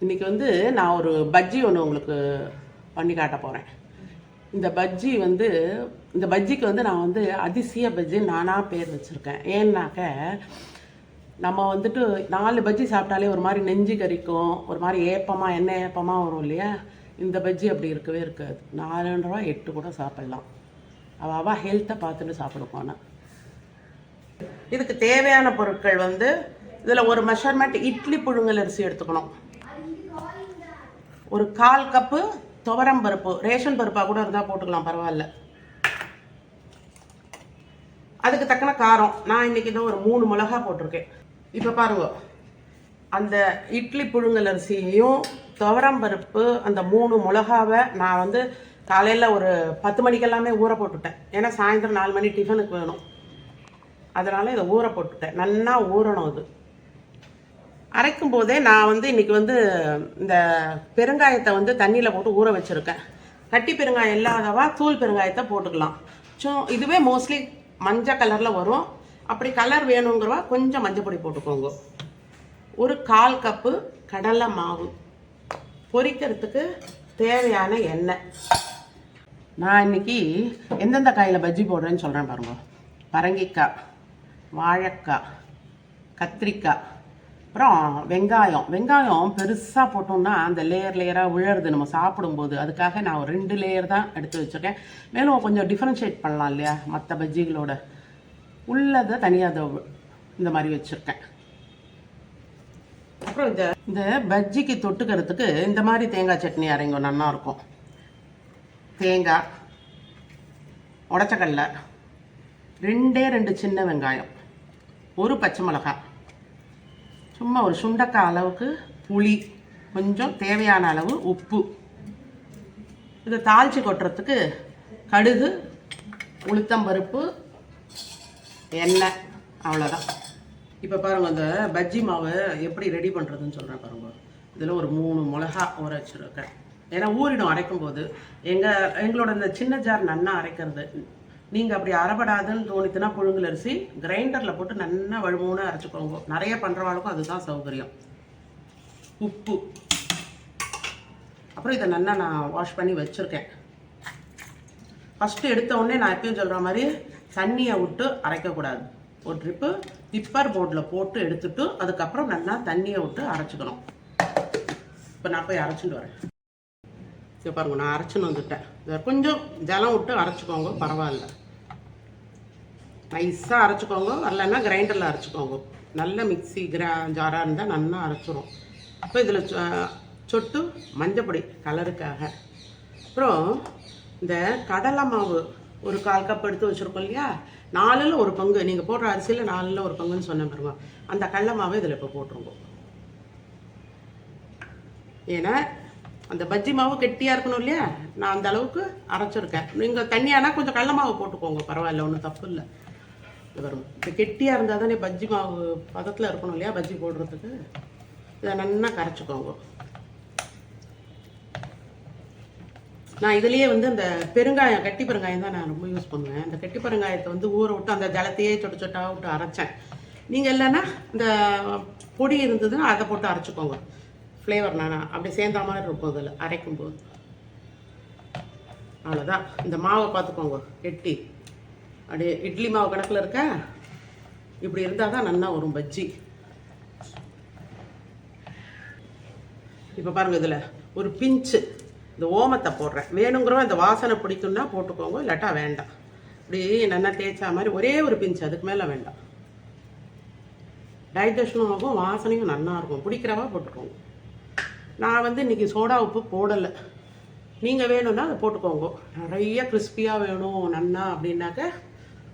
இன்னைக்கு வந்து நான் ஒரு பஜ்ஜி ஒன்று உங்களுக்கு பண்ணி காட்ட போகிறேன் இந்த பஜ்ஜி வந்து இந்த பஜ்ஜிக்கு வந்து நான் வந்து அதிசய பஜ்ஜி நானாக பேர் வச்சுருக்கேன். ஏன்னாக்க நம்ம வந்துட்டு நாலு பஜ்ஜி சாப்பிட்டாலே ஒரு மாதிரி நெஞ்சு கறிக்கும் ஒரு மாதிரி ஏப்பமாக எண்ணெய் ஏப்பமாக வரும் இல்லையா? இந்த பஜ்ஜி அப்படி இருக்கவே இருக்காது. நாலு ரூபா எட்டு கூட சாப்பிட்லாம். அவள் அவள் ஹெல்த்தை பார்த்துட்டு சாப்பிடுவோம் ஆனால் இதுக்கு தேவையான பொருட்கள் வந்து இதில் ஒரு மெஷர்மெண்ட் இட்லி புழுங்கல் அரிசி எடுத்துக்கணும். ஒரு கால் கப்பு துவரம் பருப்பு ரேஷன் பருப்பாக கூட இருந்தால் போட்டுக்கலாம் பரவாயில்ல. அதுக்கு தக்கன காரம். நான் இன்னைக்கு தான் ஒரு மூணு மிளகா போட்டிருக்கேன். இப்போ பாருங்க. அந்த இட்லி புழுங்கல் அரிசியையும் துவரம் பருப்பு அந்த மூணு மிளகாவை நான் வந்து காலையில் ஒரு பத்து மணிக்கெல்லாமே ஊற போட்டுட்டேன். ஏன்னா சாயந்தரம் நாலு மணி டிஃபனுக்கு வேணும். அதனால் இதை ஊற போட்டுட்டேன். நல்லா ஊறணும் அது. அரைக்கும் போதே நான் வந்து இன்றைக்கி வந்து இந்த பெருங்காயத்தை வந்து தண்ணியில் போட்டு ஊற வச்சுருக்கேன். கட்டி பெருங்காயம் இல்லாதவா தூள் பெருங்காயத்தை போட்டுக்கலாம். ஸோ இதுவே மோஸ்ட்லி மஞ்சள் கலரில் வரும். அப்படி கலர் வேணுங்கிறவா கொஞ்சம் மஞ்சள் பொடி போட்டுக்கோங்க. ஒரு கால் கப்பு கடலை மாவு. பொரிக்கிறதுக்கு தேவையான எண்ணெய். நான் இன்னைக்கு எந்தெந்த காயில் பஜ்ஜி போடுறேன்னு சொல்கிறேன் பாருங்க. பரங்கிக்காய் வாழைக்காய் கத்திரிக்காய். அப்புறம் வெங்காயம். வெங்காயம் பெருசாக போட்டோம்னா அந்த லேயர் லேயராக விழருது நம்ம சாப்பிடும்போது அதுக்காக நான் ஒரு ரெண்டு லேயர் தான் எடுத்து வச்சுருக்கேன். மேலும் கொஞ்சம் டிஃப்ரென்ஷியேட் பண்ணலாம் இல்லையா? மற்ற பஜ்ஜிகளோட. உள்ளதை தனியாக இந்த மாதிரி வச்சுருக்கேன். அப்புறம் இந்த இந்த பஜ்ஜிக்கு தொட்டுக்கிறதுக்கு இந்த மாதிரி தேங்காய் சட்னி அரைங்க. நல்லா இருக்கும். தேங்காய் உடச்சக்கடலை ரெண்டே ரெண்டு சின்ன வெங்காயம். ஒரு பச்சை மிளகாய். சும்மா ஒரு சுண்டக்காய் அளவுக்கு புளி கொஞ்சம் தேவையான அளவு உப்பு. இதை தாளித்து கொட்டுறதுக்கு கடுகு உளுத்தம்பருப்பு எண்ணெய் அவ்வளோதான் இப்போ பாருங்கள் அந்த பஜ்ஜி மாவை எப்படி ரெடி பண்ணுறதுன்னு சொல்கிறேன் பாருங்கள் இதில் ஒரு மூணு மிளகா ஊற வச்சுருக்கேன். ஏன்னா ஊறிடும் அரைக்கும் போது எங்கள் எங்களோட இந்த சின்ன ஜார் நன்னா அரைக்கிறது நீங்கள் அப்படி அரைப்படாதுன்னு தோணித்துனா புழுங்கல் அரிசி கிரைண்டரில் போட்டு நல்லா வழுமூணு அரைச்சிக்கோங்க. நிறைய பண்ணுறவாளுக்கும் அதுதான் சௌகரியம். உப்பு. அப்புறம் இதை நல்லா நான் வாஷ் பண்ணி வச்சுருக்கேன். ஃபஸ்ட்டு எடுத்த உடனே நான் எப்பயும் சொல்கிற மாதிரி தண்ணியை விட்டு அரைக்கக்கூடாது. ஒரு ட்ரிப்பு டிப்பர் போர்டில் போட்டு எடுத்துட்டு அதுக்கப்புறம் நல்லா தண்ணியை விட்டு அரைச்சிக்கணும். இப்போ நான் போய் அரைச்சிட்டு வரேன். சரி பாருங்க நான் அரைச்சின்னு வந்துட்டேன். இதை கொஞ்சம் ஜலம் விட்டு அரைச்சிக்கோங்க பரவாயில்ல. நைஸாக அரைச்சிக்கோங்க வரலன்னா கிரைண்டரில் அரைச்சிக்கோங்க. நல்ல மிக்ஸி கிரா ஜாராக இருந்தால் நல்லா அரைச்சிரும். இப்போ இதில் சொட்டு மஞ்சப்பொடி கலருக்காக. அப்புறம் இந்த கடலை மாவு ஒரு கால் கப் எடுத்து வச்சுருக்கோம் இல்லையா? நாலில் ஒரு பங்கு. நீங்கள் போடுற அரிசியில் நாலில் ஒரு பங்குன்னு சொன்னேன் பாருங்க. அந்த கடலை மாவை இதில் இப்போ போட்டுருங்க. ஏன்னா அந்த பஜ்ஜி மாவு கெட்டியாக இருக்கணும் இல்லையா? நான் அந்த அளவுக்கு அரைச்சிருக்கேன். நீங்கள் தண்ணியானா கொஞ்சம் கடல மாவு போட்டுக்கோங்க. பரவாயில்ல ஒன்றும் தப்பு இல்லை. வரும் இப்போ கெட்டியாக இருந்தால் தானே பஜ்ஜி மாவு பதத்தில் இருக்கணும் இல்லையா? பஜ்ஜி போடுறதுக்கு. இதை நல்லா கரைச்சிக்கோங்க. நான் இதுலேயே வந்து அந்த பெருங்காயம் கட்டி பெருங்காயம் தான் நான் ரொம்ப யூஸ் பண்ணுவேன். அந்த கட்டி பெருங்காயத்தை வந்து ஊற விட்டு அந்த ஜலத்தையே சொட்டு சொட்டாக விட்டு அரைச்சேன். நீங்கள் இல்லைன்னா இந்த பொடி இருந்ததுன்னா அதை போட்டு அரைச்சிக்கோங்க. ஃப்ளேவர் நான் அப்படி சேர்ந்த மாதிரி இருக்கும் அதில் அரைக்கும் போது அவ்வளோதான் இந்த மாவை பார்த்துக்கோங்க. எட்டி. அப்படியே இட்லி மாவு கணக்கில் இருக்க? இப்படி இருந்தால் தான் நல்லா வரும் பஜ்ஜி. இப்போ பாருங்கள் இதில் ஒரு பிஞ்சு. இந்த ஓமத்தை போடுறேன். வேணுங்கிறவங்க இந்த வாசனை பிடிக்குன்னா போட்டுக்கோங்க இல்லாட்டா வேண்டாம். இப்படி நல்லா தேய்ச்சா மாதிரி ஒரே ஒரு பிஞ்சு அதுக்கு மேலே வேண்டாம். டைஜஷனும் ஆகும் வாசனையும் நல்லா இருக்கும். பிடிக்கிறவா போட்டுக்கோங்க. நான் வந்து இன்றைக்கி சோடா உப்பு போடலை. நீங்கள் வேணும்னா அதை போட்டுக்கோங்க. நிறைய கிறிஸ்பியாக வேணும் நன்னா அப்படின்னாக்க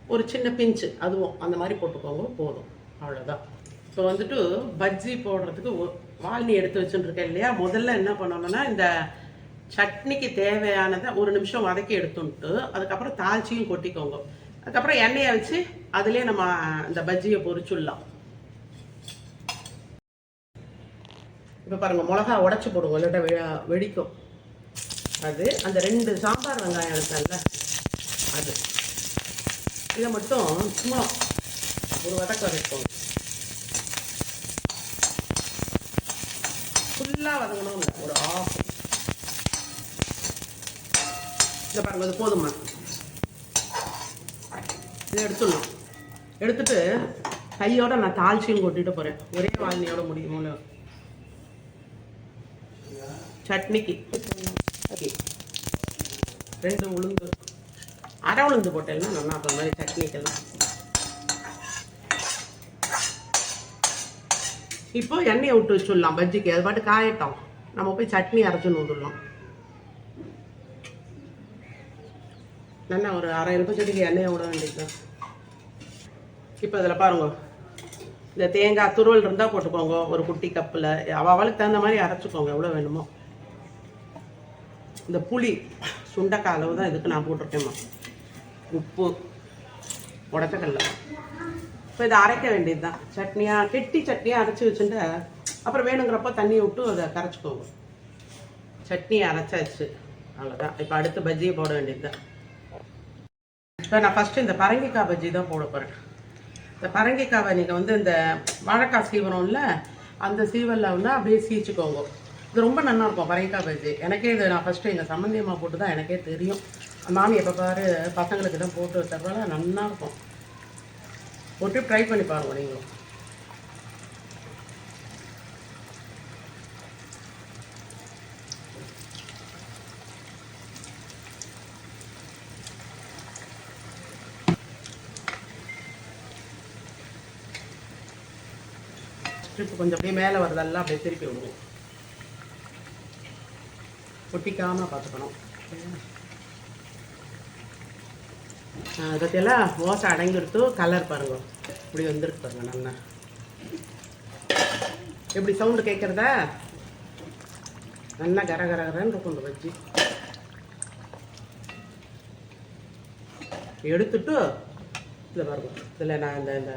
ஒரு சின்ன பிஞ்சு அதுவும் அந்த மாதிரி போட்டுக்கோங்க போதும். அவ்வளோதான் இப்போ வந்துட்டு பஜ்ஜி போடுறதுக்கு ஒ- வால்னி எடுத்து வச்சுட்டுருக்கேன் இல்லையா? முதல்ல என்ன பண்ணணும்னா இந்த சட்னிக்கு தேவையானதை ஒரு நிமிஷம் வதக்கி எடுத்துன்ட்டு அதுக்கப்புறம் தாளிச்சியும் கொட்டிக்கோங்க. அதுக்கப்புறம் எண்ணெயை வச்சு அதுலேயே நம்ம இந்த பஜ்ஜியை பொரிச்சுடலாம். இப்போ பாருங்கள் மிளகா உடச்சி போடுவோம் இல்லாட்டா வெ- வெடிக்கும். அது அந்த ரெண்டு சாம்பார் வெங்காயம் இருக்குல்ல அது. இதை மட்டும் சும்மா ஒரு வதக்க வைப்போம். ஃபுல்லாக வதங்கணும் இல்லை ஒரு ஆஃப் இதை பாருங்கள் அது போதுமா? இதை எடுத்துடணும். எடுத்துட்டு கையோட நான் தாழ்ச்சியும் கொட்டிட்டு போகிறேன் ஒரே வாழனியோட முடியுமோ சட்னிக்கு. ரெண்டு உளுந்து. அரை உளுந்து போட்டேன்னா நல்லா அப்புறம் மாதிரி சட்னிக்கெல்லாம். இப்போ எண்ணெயை விட்டு வச்சுடலாம் பஜ்ஜிக்கு. அது பாட்டு காயட்டும். நம்ம போய் சட்னி அரைச்சுன்னு விட்டுடலாம் நல்லா ஒரு அரை எலுப்பு செடிக்கு எண்ணெயை விட வேண்டியதுதான். இப்போ இதில் பாருங்க. இந்த தேங்காய் துருவல் இருந்தால் போட்டுக்கோங்க. ஒரு குட்டி கப்பில். அவளுக்கு தகுந்த மாதிரி அரைச்சிக்கோங்க. எவ்வளோ வேணுமோ. இந்த புளி சுண்டைக்காய் அளவு தான் இதுக்கு நான் போட்டிருக்கேம்மா. உப்பு உடச்சக்கல்ல. இப்போ இதை அரைக்க வேண்டியது தான் சட்னியாக கெட்டி சட்னியாக அரைச்சி வச்சுட்டு அப்புறம் வேணுங்கிறப்ப தண்ணியை விட்டு அதை கரைச்சிக்கோங்க. சட்னியை அரைச்சாச்சு. அவ்வளோதான் இப்போ அடுத்து பஜ்ஜியை போட வேண்டியது தான் இப்போ நான் ஃபஸ்ட்டு இந்த பரங்கிக்காய் பஜ்ஜி தான் போட போகிறேன் இந்த பரங்கிக்காவை நீங்கள் வந்து இந்த வாழைக்காய் சீவனம்ல அந்த சீவலில் வந்து அப்படியே சீச்சுக்கோங்க. இது ரொம்ப நல்லா இருக்கும். பரங்கிக்காய் பஜ்ஜி எனக்கே இது நான் ஃபஸ்ட்டு எங்கள் சம்மந்தியமாக போட்டு தான் எனக்கே தெரியும். மாமி எப்போ பாரு பசங்களுக்கு தான் போட்டு வச்சதால நல்லா இருக்கும். போட்டு ட்ரை பண்ணி பாருங்க நீங்களும். ட்ரிப் கொஞ்சம் அப்படியே மேலே வரதெல்லாம் அப்படியே திருப்பி விடுவோம். ஒட்டிக்காமல் பார்த்துக்கணும். அதை பற்றியெல்லாம் ஓசை அடங்கிடுத்து கலர் பாருங்க. இப்படி வந்துருக்கு பாருங்க நல்லா. எப்படி சவுண்டு கேட்குறதா நல்லா கர கரகரன்னு இருக்கும் இந்த பஜ்ஜி எடுத்துட்டு இதில் பாருங்க. இதில் நான் இந்த இந்த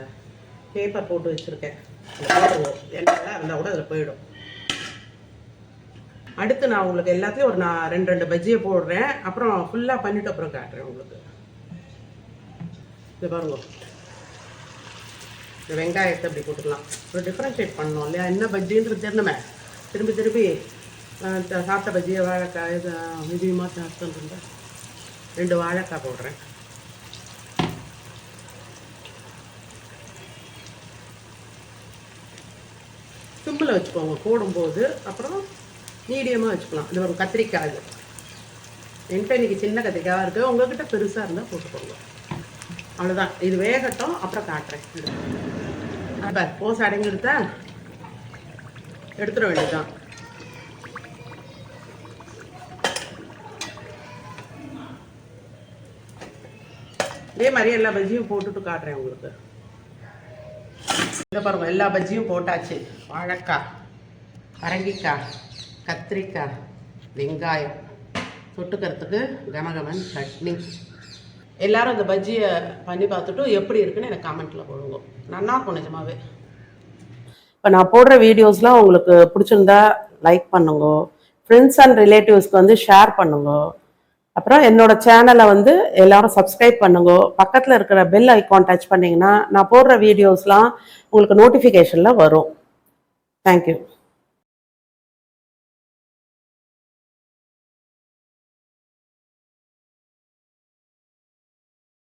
பேப்பர் போட்டு வச்சுருக்கேன். எண்ணெய்லாம் இருந்தால் கூட அதில் போயிடும். அடுத்து நான் உங்களுக்கு எல்லாத்தையும் ஒரு நான் ரெண்டு ரெண்டு பஜ்ஜியை போடுறேன். அப்புறம் ஃபுல்லாக பண்ணிட்டு அப்புறம் காட்டுறேன் உங்களுக்கு. இது பாருங்க. இந்த வெங்காயத்தை அப்படி போட்டுக்கலாம். ஒரு டிஃப்ரென்ஷியேட் பண்ணணும் இல்லையா? என்ன பஜ்ஜின்றது தெரியணுமே. திரும்பி திரும்பி சாப்பிட்ட பஜ்ஜியை வாழைக்காய் இது இதையுமா சாப்பிட்டு ரெண்டு வாழைக்காய் போடுறேன். சிம்பிளில் வச்சுக்கோங்க. போடும்போது அப்புறம் மீடியமாக வச்சுக்கலாம். இது ஒரு கத்திரிக்காய். என்கிட்ட இன்னைக்கு சின்ன கத்திரிக்காய் இருக்குது உங்கள்கிட்ட பெருசாக இருந்தால் போட்டுக்கோங்க. அவ்வளோதான் இது வேகட்டும் அப்புறம் காட்டுறேன். அப்போ போஸ் அடங்கி எடுத்தா எடுத்துட வேண்டியதுதான். இதே மாதிரி எல்லா பஜ்ஜியும் போட்டுட்டு காட்டுறேன் உங்களுக்கு. இந்த பாருங்க எல்லா பஜ்ஜியும் போட்டாச்சு. வாழைக்காய் பரங்கிக்காய் கத்திரிக்காய் வெங்காயம் தொட்டுக்கிறதுக்கு கமகமன் சட்னி. எல்லாரும் இந்த பஜ்ஜியை பண்ணி பார்த்துட்டு எப்படி இருக்குன்னு எனக்கு கமெண்ட்டில் போடுங்க. நல்லா இருக்கும் நிஜமாவே. இப்போ நான் போடுற வீடியோஸ்லாம் உங்களுக்கு பிடிச்சிருந்தா லைக் பண்ணுங்க. ஃப்ரெண்ட்ஸ் அண்ட் ரிலேட்டிவ்ஸ்க்கு வந்து ஷேர் பண்ணுங்க. அப்புறம் என்னோட சேனலை வந்து எல்லாரும் சப்ஸ்கிரைப் பண்ணுங்க. பக்கத்தில் இருக்கிற பெல் ஐக்கான் டச் பண்ணிங்கன்னா நான் போடுற வீடியோஸ்லாம் உங்களுக்கு நோட்டிஃபிகேஷனில் வரும். தேங்க்யூ